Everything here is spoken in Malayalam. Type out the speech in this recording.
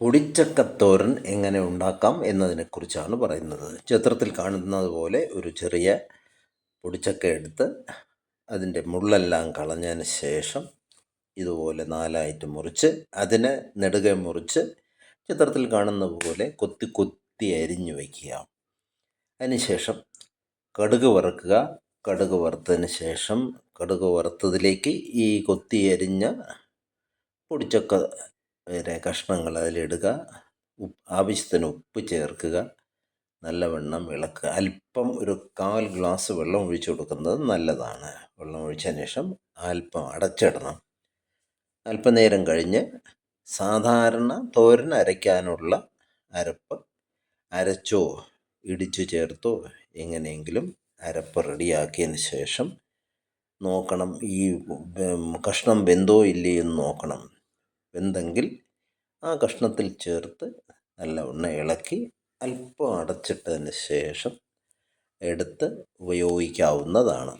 പൊടിച്ചക്കത്തോരൻ എങ്ങനെ ഉണ്ടാക്കാം എന്നതിനെക്കുറിച്ചാണ് പറയുന്നത്. ചിത്രത്തിൽ കാണുന്നത് പോലെ ഒരു ചെറിയ പൊടിച്ചക്ക എടുത്ത് അതിന്റെ മുള്ളെല്ലാം കളഞ്ഞതിന് ശേഷം ഇതുപോലെ നാലായിട്ട് മുറിച്ച് അതിനെ നെടുകെ മുറിച്ച് ചിത്രത്തിൽ കാണുന്ന പോലെ കൊത്തി കൊത്തി അരിഞ്ഞു വയ്ക്കുക. അതിനുശേഷം കടുക് വറുക്കുക. കടുക് വറുത്തതിന് ശേഷം കടുക് വറുത്തതിലേക്ക് ഈ കൊത്തി അരിഞ്ഞ പൊടിച്ചക്ക വേറെ കഷ്ണങ്ങൾ അതിലിടുക. ഉപ്പ് ആവശ്യത്തിന് ഉപ്പ് ചേർക്കുക. നല്ലവണ്ണം ഇളക്കുക. അല്പം ഒരു കാൽ ഗ്ലാസ് വെള്ളം ഒഴിച്ച് കൊടുക്കുന്നത് നല്ലതാണ്. വെള്ളം ഒഴിച്ചതിന് ശേഷം അല്പം അടച്ചിടണം. അല്പനേരം കഴിഞ്ഞ് സാധാരണ തോരൻ അരയ്ക്കാനുള്ള അരപ്പ് അരച്ചോ ഇടിച്ചു ചേർത്തോ എങ്ങനെയെങ്കിലും അരപ്പ് റെഡിയാക്കിയതിന് ശേഷം നോക്കണം. ഈ കഷ്ണം വെന്തോ ഇല്ലേ എന്ന് നോക്കണം. വെന്തെങ്കിൽ ആ കഷ്ണത്തിൽ ചേർത്ത് നല്ലവണ്ണം ഇളക്കി അല്പം അടച്ചിട്ടതിന് ശേഷം എടുത്ത് ഉപയോഗിക്കാവുന്നതാണ്.